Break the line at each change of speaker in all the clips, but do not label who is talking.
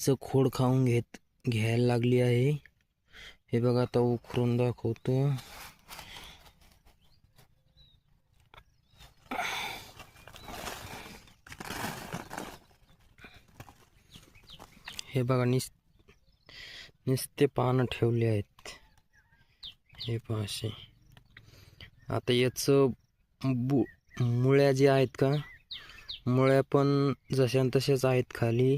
चं खोड खाऊन घेत घ्यायला लागली आहे. हे बघा आता उखरून दाखवतो. हे बघा निस नुसते पानं ठेवले आहेत. हे पहा आता याचं बु मुळ्या ज्या आहेत का मुळ्या पण जशा न तशाच आहेत खाली.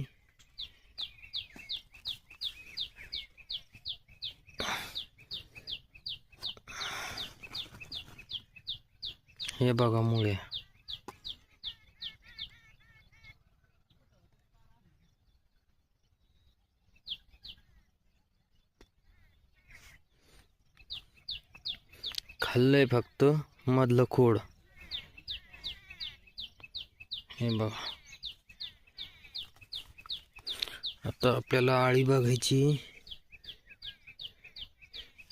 हे बघा मुळे. खाल्लंय फक्त मधलं खोड. हे बघा. आता आपल्याला आळी बघायची.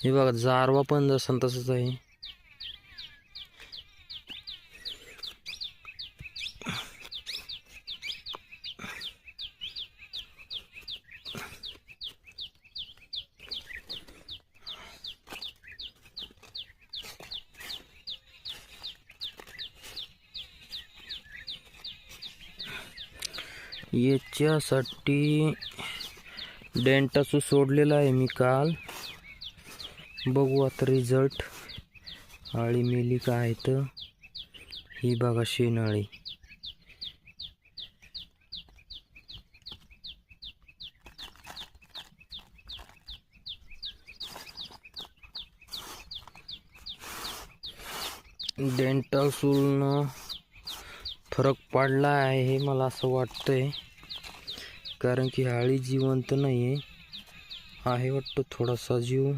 हे बघा जारवा पण जसं तसंच आहे. याच्यासाठी डेंटाचं सोडलेलं आहे मी काल. बघू आता रिझल्ट आळी मेली काय आहे तर? ही बघा शेनाळी डेंटल सूलनं फरक पडला आहे हे मला असं वाटतंय. कारण की हाळी जिवंत नाही आहे आहे वाटतं थोडासा जीव.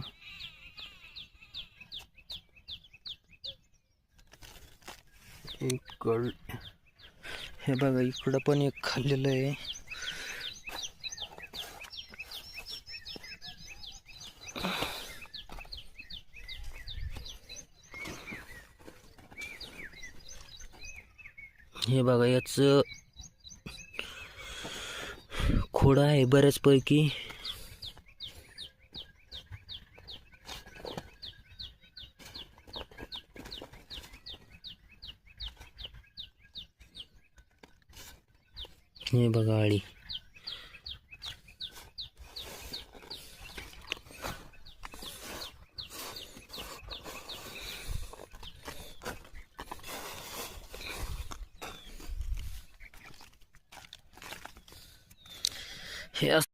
इकड हे बघा इकडं पण एक खाल्लेलं आहे. हे बघा याचं खोडा आहे बऱ्याचपैकी. हे बघा आळी. हे असं